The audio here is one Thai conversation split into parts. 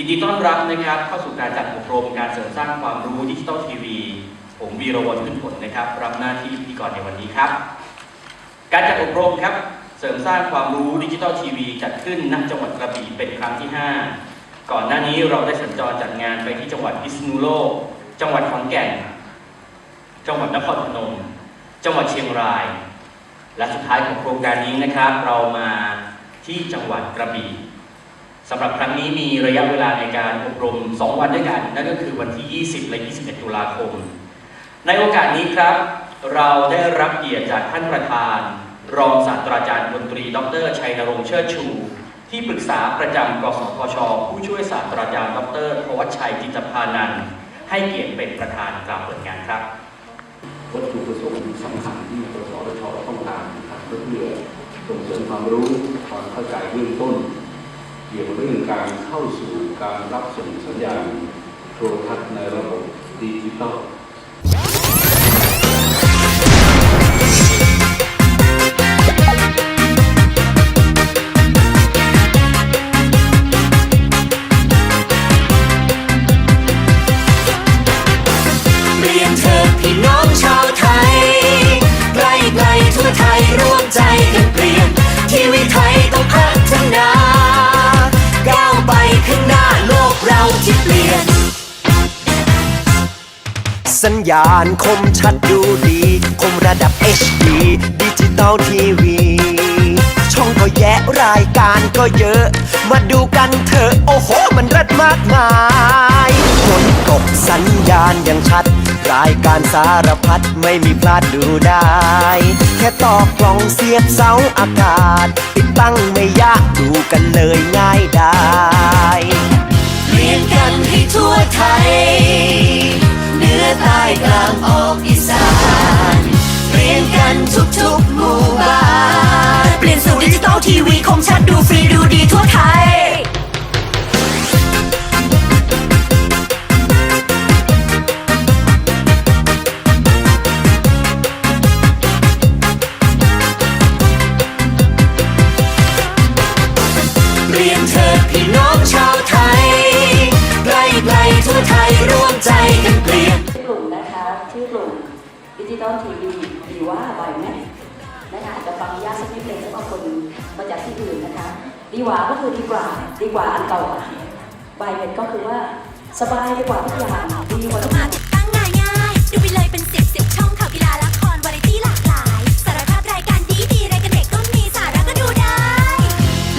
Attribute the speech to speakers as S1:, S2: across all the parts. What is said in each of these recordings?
S1: ยินดีต้อนรับนะครับเข้าสู่การจัดอบรมการเสริมสร้างความรู้ดิจิทัลทีวีผมวีรวัฒน์ขึ้นผลนะครับ รับหน้าที่พิธีกรในวันนี้ครับ การจัดอบรมครับ เสริมสร้างความรู้ดิจิทัลทีวีจัดขึ้นณจังหวัดกระบี่เป็นครั้งที่ 5 ก่อนหน้านี้เราได้สัญจรจัดงานไปที่จังหวัดพิษณุโลก จังหวัดขอนแก่น จังหวัดนครพนม จังหวัดเชียงราย และสุดท้ายของโครงการนี้นะครับ เรามาที่จังหวัดกระบี่ สำหรับครั้งนี้มีระยะเวลาในการอบรม 2 วันด้วยกัน นั่นก็คือวันที่ 20 และ 21 ตุลาคม ในโอกาสนี้ครับ เราได้รับเกียรติจากท่านประธาน รองศาสตราจารย์ดนตรี ดรชัยนรงค์เชิดชู ที่ปรึกษาประจำกสทชผู้ช่วยศาสตราจารย์ ดรทวัชชัยจิตพานันให้เกียรติเป็นประธานกล่าวเปิดงานครับ
S2: วัตถุประสงค์สำคัญที่กสทชต้องการนะครับก็เพื่อส่งเสริมความรู้ความเข้าใจเบื้องต้น เกี่ยวกับเรื่องการเข้าสู่การรับส่งสัญญาณโทรทัศน์ในระบบดิจิตอล
S3: สัญญาณคมชัดดูดี คมระดับ HD ดิจิตอลทีวี ช่องก็แยะรายการก็เยอะ มาดูกันเถอะ โอ้โห มันเรัดมากมายฝนตกสัญญาณยังชัด รายการสารพัดไม่มีพลาดดูได้ แค่ต่อกล่องเสียบเสาอากาศ ติดตั้งไม่ยากดูกันเลยง่ายได้ เรียนกันให้ทั่วไทย อใต้กลางออกอีสานเรียนกันทุกๆหมู่บ้าน เปลี่ยนสู่ดิจิตอลทีวีคมชัดดูฟรีดูดีทั่วไทย
S4: ตอลทีวีดีว่าบายแม็นะคะอาจจะฟังยากสักนิดนึงสำหรับคนมาจากที่อื่นนะคะ ดีกว่าก็คือดีกว่า ดีกว่าอันเก่าบายแม็ก็คือว่าสบายดีกว่าทุกอย่างดีกว่าทุกอ
S5: มา
S4: ย่าง
S5: ติดตั้งง่ายง่ายๆดูไปเลยเป็นสิบสิบช่องข่าวกีฬาละครวาไรตี้หลากหลายสารพัดรายการดีดีรายการเด็กก็มีสาระก็ดูได้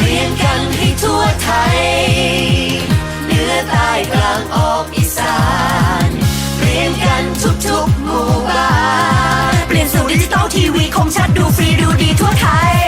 S3: เรียนกันให้ทั่วไทยเหนือใต้กลางออกอีสาน ดิจิตอลทีวีคมชัดดูฟรีดูดีทั่วไทย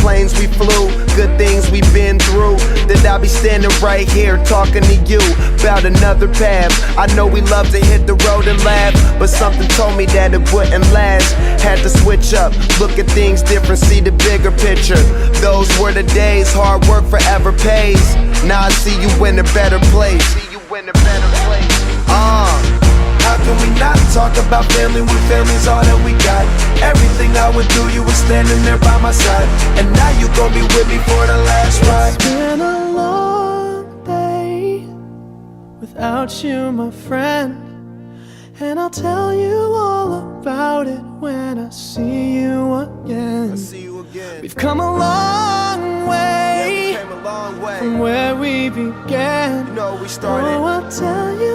S6: planes we flew, good things we've been through. That I'll be standing right here talking to you about another path. I know we love to hit the road and laugh, but something told me that it wouldn't last. Had to switch up, look at things different, see the bigger picture. Those were the days, hard work forever pays. Now I see you in a better place. See you in a better place. Uh. How can we not talk about family when family's all that we got? Everything I would do, you were standing there by my side. And now you gon' be with me for the last ride.
S7: It's been a long day without you, my friend. And I'll tell you all about it when I see you again.
S6: See you again.
S7: We've come a long way
S6: came a long way.
S7: from where we began.
S6: You know, we
S7: Oh. I'll tell you